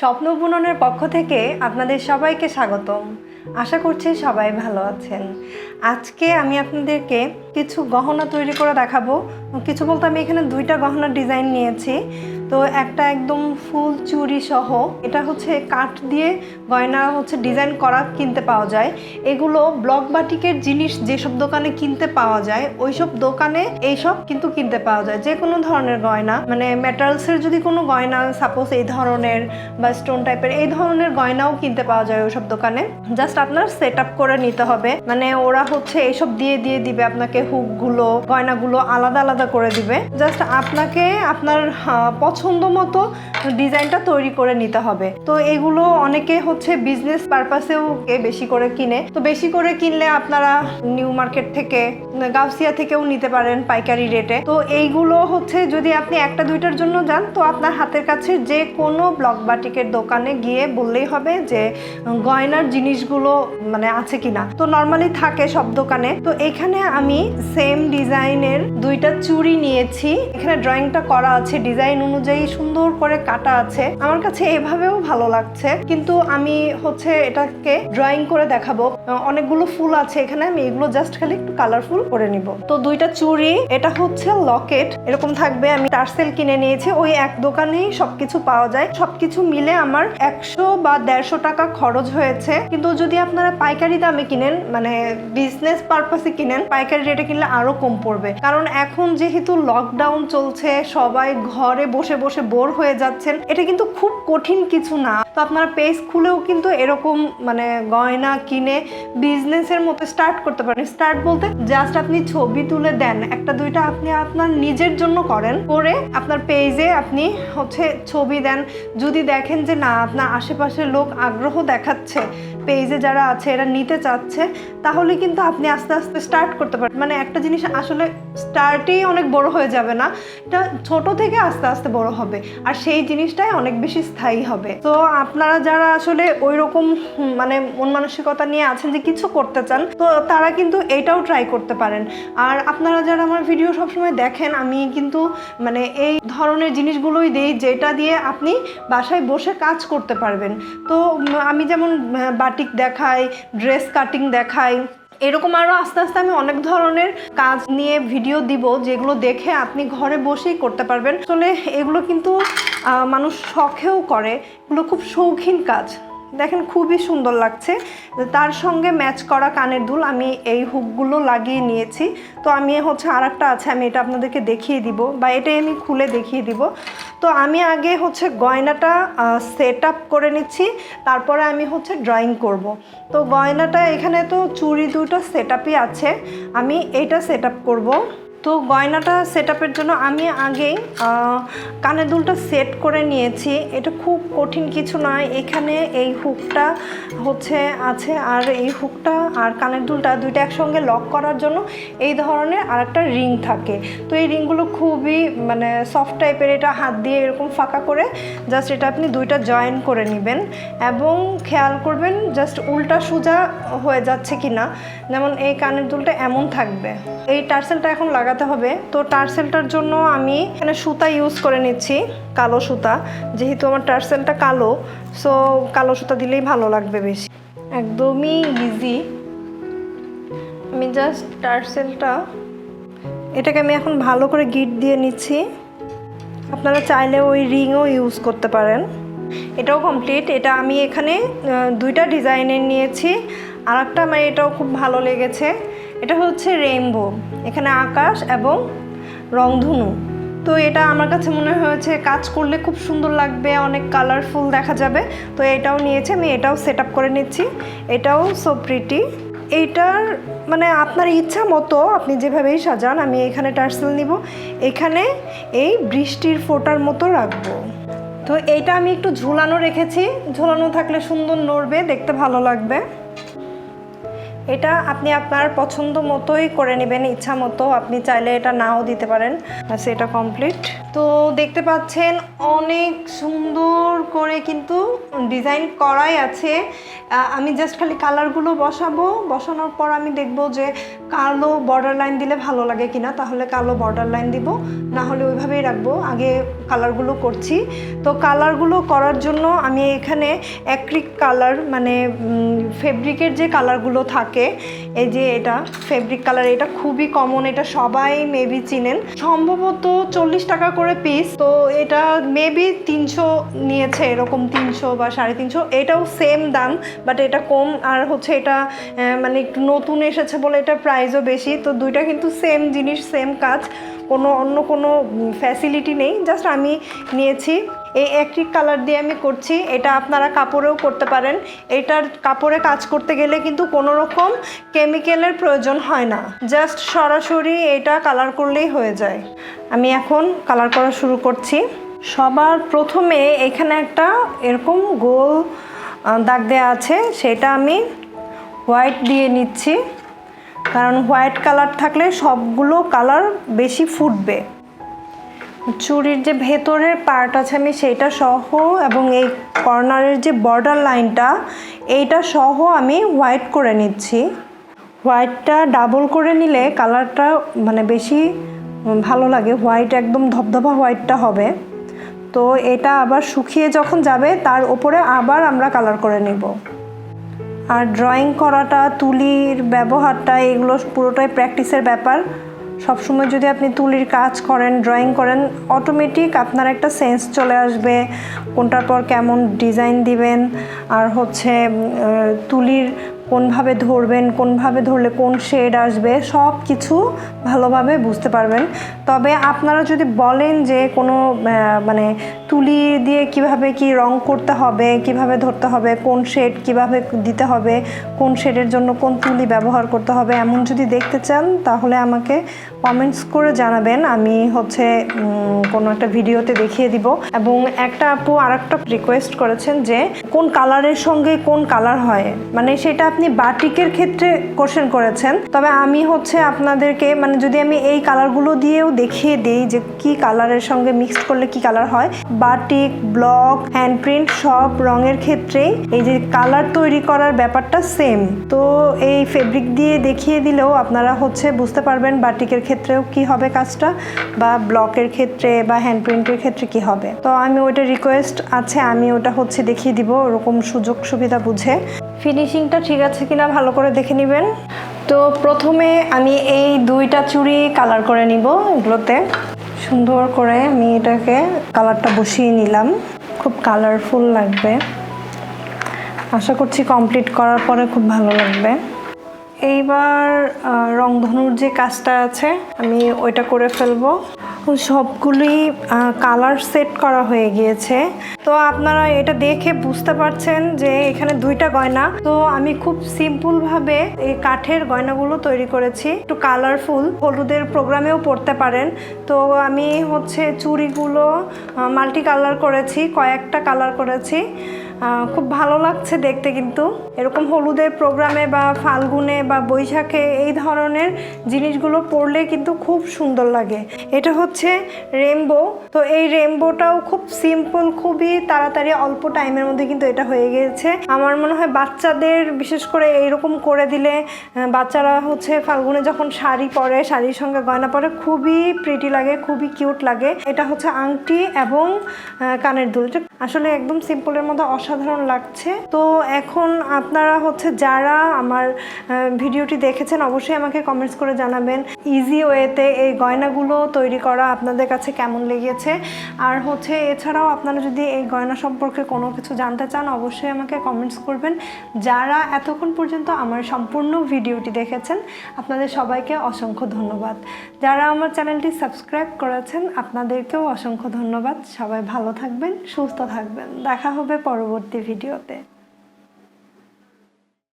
স্বপ্ন বুননের পক্ষ থেকে আপনাদের সবাইকে স্বাগতম। আশা করছি সবাই ভালো আছেন। আজকে আমি আপনাদেরকে কিছু গহনা তৈরি করে দেখাবো। কিছু বলতে আমি এখানে দুইটা গহনার ডিজাইন নিয়েছি। তো একটা একদম ফুল চুরি সহ, এটা হচ্ছে কাঠ দিয়ে গয়না হচ্ছে ডিজাইন করা কিনতে পাওয়া যায়। এগুলো ব্লক বাটিকের জিনিস যেসব দোকানে কিনতে পাওয়া যায়, ওইসব দোকানে এইসব কিন্তু কিনতে পাওয়া যায়। যে কোনো ধরনের গয়না মানে মেটালসের যদি কোনো গয়না সাপোজ এই ধরনের বা স্টোন টাইপের এই ধরনের গয়নাও কিনতে পাওয়া যায় ওইসব দোকানে। জাস্ট আপনার সেট আপ করে নিতে হবে। মানে ওরা হচ্ছে এইসব দিয়ে দিয়ে দিবে আপনাকে হুকগুলো, গয়নাগুলো আলাদা আলাদা করে দিবে। জাস্ট আপনাকে আপনার পছন্দ মতো ডিজাইনটা তৈরি করে নিতে হবে। তো এগুলো অনেকে হচ্ছে বিজনেস পারপাসেও বেশি করে কিনে। তো বেশি করে কিনলে আপনারা নিউ মার্কেট থেকে, গাউসিয়া থেকেও নিতে পারেন পাইকারি রেটে তো এইগুলো হচ্ছে যদি আপনি একটা দুইটার জন্য যান, তো আপনার হাতের কাছে যে কোনো ব্লক বাটিকের দোকানে গিয়ে বললেই হবে যে, গয়নার জিনিসগুলো মানে আছে কিনা। তো নর্মালি থাকে সব দোকানে। তো এখানে আমি সেম ডিজাইনের দুইটা চুড়ি নিয়েছি। এখানে ড্রয়িংটা করা আছে ডিজাইন অনুযায়ী সুন্দর করে কাটা আছে। আমার কাছে এভাবেও ভালো লাগছে। কিন্তু আমি হচ্ছে এটাকে ড্রয়িং করে দেখাবো। অনেকগুলো ফুল আছে এখানে, আমি এগুলো জাস্ট খালি একটু কালারফুল করে নিব। তো দুইটা চুড়ি, এটা হচ্ছে লকেট এরকম থাকবে, আমি টার্সেল কিনে নিয়েছি। ওই এক দোকানেই সবকিছু পাওয়া যায়। সবকিছু মিলে আমার একশো বা দেড়শো টাকা খরচ হয়েছে। কিন্তু যদি আপনারা পাইকারি দামে কিনেন মানে বিজনেস পারপাসে কিনেন, পাইকারি রেটে কিনলে আরও কম পড়বে। কারণ এখন যেহেতু লকডাউন চলছে, সবাই ঘরে বসে বসে বোর হয়ে যাচ্ছেন, এটা কিন্তু খুব কঠিন কিছু না। তো আপনারা পেজ খুলেও কিন্তু এরকম মানে গয়না কিনে বিজনেসের মতো স্টার্ট করতে পারেন। স্টার্ট বলতে জাস্ট আপনি ছবি তুলে দেন, একটা দুইটা আপনি আপনার নিজের জন্য করেন, করে আপনার পেজে আপনি হচ্ছে ছবি দেন। যদি দেখেন যে না, আপনার আশেপাশের লোক আগ্রহ দেখাচ্ছে পেজে যারা আছে এরা নিতে চাচ্ছে তাহলে কিন্তু আপনি আস্তে আস্তে স্টার্ট করতে পারেন। মানে একটা জিনিস আসলে স্টার্টেই অনেক বড় হয়ে যাবে না এটা ছোট থেকে আস্তে আস্তে বড় হবে আর সেই জিনিসটাই অনেক বেশি স্থায়ী হবে। তো আপনারা যারা আসলে ওই রকম মানে মন মানসিকতা নিয়ে আছেন যে কিছু করতে চান তো তারা কিন্তু এটাও ট্রাই করতে পারেন। আর আপনারা যারা আমার ভিডিও সবসময় দেখেন আমি কিন্তু মানে এই ধরনের জিনিসগুলোই দিই যেটা দিয়ে আপনি বাসায় বসে কাজ করতে পারবেন। তো আমি যেমন আহ, বাটিক দেখাই ড্রেস কাটিং দেখাই এরকম আরও আস্তে আস্তে আমি অনেক ধরনের কাজ নিয়ে ভিডিও দিব, যেগুলো দেখে আপনি ঘরে বসেই করতে পারবেন। আসলে এগুলো কিন্তু মানুষ শখেও করে, এগুলো খুব শৌখিন কাজ। দেখেন খুবই সুন্দর লাগছে। তার সঙ্গে ম্যাচ করা কানের দুল আমি এই হুকগুলো লাগিয়ে নিয়েছি। তো আমি হচ্ছে আর একটা আছে, আমি এটা আপনাদেরকে দেখিয়ে দিব বা এটাই আমি খুলে দেখিয়ে দিব। তো আমি আগে হচ্ছে গয়নাটা সেট আপ করে নিচ্ছি, তারপরে আমি হচ্ছে ড্রয়িং করব। তো গয়নাটা এখানে তো চুড়ি দুটো সেট আপই আছে, আমি এটা সেট আপ করব। তো গয়নাটা সেট আপের জন্য আমি আগেই কানের দুলটা সেট করে নিয়েছি। এটা খুব কঠিন কিছু নয়। এখানে এই হুকটা হচ্ছে, আছে, আর এই হুকটা আর কানের দুলটা দুইটা একসঙ্গে লক করার জন্য এই ধরনের আর একটা রিং থাকে। তো এই রিংগুলো খুবই মানে সফট টাইপের এটা হাত দিয়ে এরকম ফাঁকা করে জাস্ট এটা আপনি দুইটা জয়েন করে নেবেন। এবং খেয়াল করবেন জাস্ট উল্টা সোজা হয়ে যাচ্ছে কি না যেমন এই কানের দুলটা এমন থাকবে। এই টার্সেলটা এখন লাগাতে হবে। তো টার্সেলটার জন্য আমি এখানে সুতা ইউজ করে নিচ্ছি, কালো সুতা। যেহেতু আমার টার্সেলটা কালো সো কালো সুতা দিলেই ভালো লাগবে বেশি। একদমই ইজি আমি জাস্ট টার্সেলটা এটাকে আমি এখন ভালো করে গিট দিয়ে নিচ্ছি। আপনারা চাইলে ওই রিংও ইউজ করতে পারেন। এটাও কমপ্লিট এটা আমি এখানে দুইটা ডিজাইনের নিয়েছি। আর একটা আমার এটাও খুব ভালো লেগেছে। এটা হচ্ছে রেইনবো এখানে আকাশ এবং রংধনু। তো এটা আমার কাছে মনে হয়েছে কাজ করলে খুব সুন্দর লাগবে, অনেক কালারফুল দেখা যাবে। তো এটাও নিয়েছি, আমি এটাও সেট করে নিচ্ছি। এটাও সো প্রিটি এইটার মানে আপনার ইচ্ছা মতো আপনি যেভাবেই সাজান, আমি এখানে টার্সেল নিব। এখানে এই বৃষ্টির ফোটার মতো রাখব। তো এইটা আমি একটু ঝুলানো রেখেছি। ঝুলানো থাকলে সুন্দর নড়বে, দেখতে ভালো লাগবে। এটা আপনি আপনার পছন্দ মতোই করে নেবেন, ইচ্ছা মতো। আপনি চাইলে এটা নাও দিতে পারেন। ব্যাস এটা কমপ্লিট তো দেখতে পাচ্ছেন, অনেক সুন্দর করে কিন্তু ডিজাইন করাই আছে। আমি জাস্ট খালি কালারগুলো বসাবো। বসানোর পর আমি দেখব যে কালো বর্ডার লাইন দিলে ভালো লাগে কিনা। তাহলে কালো বর্ডার লাইন দিব। না হলে ওইভাবেই রাখব। আগে কালারগুলো করছি। তো কালারগুলো করার জন্য আমি এখানে অ্যাক্রিক কালার মানে ফেব্রিকের যে কালারগুলো থাকে এই যে এটা ফেব্রিক কালার এটা খুবই কমন এটা সবাই মেবি চিনেন। সম্ভবত চল্লিশ টাকা করে পিস তো এটা মেবি তিনশো নিয়েছে, এরকম তিনশো বা সাড়ে তিনশো। এটাও সেম দাম বাট এটা কম, আর হচ্ছে এটা মানে একটু নতুন এসেছে বলে এটা প্রাইসও বেশি, তো দুইটা কিন্তু সেম জিনিস সেম কাজ, কোনো অন্য কোনো ফ্যাসিলিটি নেই। জাস্ট আমি নিয়েছি। এই অ্যাক্রিক কালার দিয়ে আমি করছি। এটা আপনারা কাপড়েও করতে পারেন। এটার কাপড়ে কাজ করতে গেলে কিন্তু কোনো রকম কেমিক্যালের প্রয়োজন হয় না। জাস্ট সরাসরি এটা কালার করলেই হয়ে যায়। আমি এখন কালার করা শুরু করছি। সবার প্রথমে এখানে একটা এরকম গোল দাগ দেওয়া আছে। সেটা আমি হোয়াইট দিয়ে নিচ্ছি। কারণ হোয়াইট কালার থাকলে সবগুলো কালার বেশি ফুটবে। চুরির যে ভেতরের পার্ট আছে আমি সেইটা সহ এবং এই কর্নারের যে বর্ডার লাইনটা এইটা সহ আমি হোয়াইট করে নিচ্ছি। হোয়াইটটা ডাবল করে নিলে কালারটা মানে বেশি ভালো লাগে। হোয়াইট একদম ধবধবা হোয়াইটটা হবে। তো এটা আবার শুকিয়ে যখন যাবে, তার ওপরে আবার আমরা কালার করে নেব। আর ড্রয়িং করাটা, তুলির ব্যবহারটা, এগুলো পুরোটাই প্র্যাকটিসের ব্যাপার। সবসময় যদি আপনি তুলির কাজ করেন ড্রয়িং করেন অটোমেটিক আপনার একটা সেন্স চলে আসবে, কোনটার পর কেমন ডিজাইন দিবেন, আর হচ্ছে তুলির কোনভাবে ধরবেন, কোনভাবে ধরলে কোন শেড আসবে সব কিছু ভালোভাবে বুঝতে পারবেন। তবে আপনারা যদি বলেন যে কোনো মানে তুলি দিয়ে কীভাবে কি রং করতে হবে, কীভাবে ধরতে হবে, কোন শেড কীভাবে দিতে হবে, কোন শেডের জন্য কোন তুলি ব্যবহার করতে হবে, এমন যদি দেখতে চান, তাহলে আমাকে কমেন্টস করে জানাবেন। আমি হচ্ছে কোনো একটা ভিডিওতে দেখিয়ে দিব। এবং একটা আপু আর একটা রিকোয়েস্ট করেছেন যে, কোন কালারের সঙ্গে কোন কালার হয়? মানে সেটা আপনি বাটিকের ক্ষেত্রে কোশ্চেন করেছেন। তবে আমি হচ্ছে আপনাদেরকে মানে যদি আমি এই কালারগুলো দিয়েও দেখিয়ে দিই যে, কি কালারের সঙ্গে মিক্সড করলে কি কালার হয়? বাটিক ব্লক হ্যান্ড প্রিন্ট সব রঙের ক্ষেত্রেই এই যে কালার তৈরি করার ব্যাপারটা সেম তো এই ফেব্রিক দিয়ে দেখিয়ে দিলেও আপনারা হচ্ছে বুঝতে পারবেন বাটিকের ক্ষেত্রেও কি হবে কাজটা? বা ব্লকের ক্ষেত্রে বা হ্যান্ডপ্রিন্টের ক্ষেত্রে কি হবে? তো আমি ওইটা রিকোয়েস্ট আছে, আমি ওটা হচ্ছে দেখিয়ে দিব, ওরকম সুযোগ সুবিধা বুঝে। ফিনিশিংটা ঠিক আছে কিনা ভালো করে দেখে নেবেন। তো প্রথমে আমি এই দুইটা চুড়ি কালার করে নিব এগুলোতে। সুন্দর করে আমি এটাকে কালারটা বসিয়ে নিলাম। খুব কালারফুল লাগবে। আশা করছি কমপ্লিট করার পরে খুব ভালো লাগবে। এইবার রংধনুর যে কাজটা আছে, আমি ওইটা করে ফেলব। সবগুলি কালার সেট করা হয়ে গিয়েছে। তো আপনারা এটা দেখে বুঝতে পারছেন যে এখানে দুইটা গয়না। তো আমি খুব সিম্পলভাবে এই কাঠের গয়নাগুলো তৈরি করেছি। একটু কালারফুল হলুদের প্রোগ্রামেও পড়তে পারেন। তো আমি হচ্ছে চুড়িগুলো মাল্টি কালার করেছি, কয়েকটা কালার করেছি। খুব ভালো লাগছে দেখতে কিন্তু। এরকম হলুদের প্রোগ্রামে বা ফাল্গুনে বা বৈশাখে এই ধরনের জিনিসগুলো পরলে কিন্তু খুব সুন্দর লাগে। এটা হচ্ছে রেমবো তো এই রেমবোটাও খুব সিম্পল খুবই তাড়াতাড়ি অল্প টাইমের মধ্যে কিন্তু এটা হয়ে গিয়েছে আমার মনে হয় বাচ্চাদের বিশেষ করে এইরকম করে দিলে বাচ্চারা হচ্ছে ফাল্গুনে যখন শাড়ি পরে, শাড়ির সঙ্গে গয়না পরে, খুবই প্রিটি লাগে, খুবই কিউট লাগে। এটা হচ্ছে আংটি এবং কানের দুল। আসলে একদম সিম্পলের মধ্যে অসাধারণ লাগছে। তো এখন আপনারা হচ্ছে যারা আমার ভিডিওটি দেখেছেন অবশ্যই আমাকে কমেন্টস করে জানাবেন ইজি ওয়েতে এই গয়নাগুলো তৈরি করা আপনাদের কাছে কেমন লেগেছে। আর হচ্ছে এছাড়াও আপনারা যদি এই গয়না সম্পর্কে কোনো কিছু জানতে চান অবশ্যই আমাকে কমেন্টস করবেন। যারা এতক্ষণ পর্যন্ত আমার সম্পূর্ণ ভিডিওটি দেখেছেন, আপনাদের সবাইকে অসংখ্য ধন্যবাদ। যারা আমার চ্যানেলটি সাবস্ক্রাইব করেছেন, আপনাদেরকেও অসংখ্য ধন্যবাদ। সবাই ভালো থাকবেন, সুস্থ থাকবেন। দেখা হবে পরবর্তী ভিডিওতে।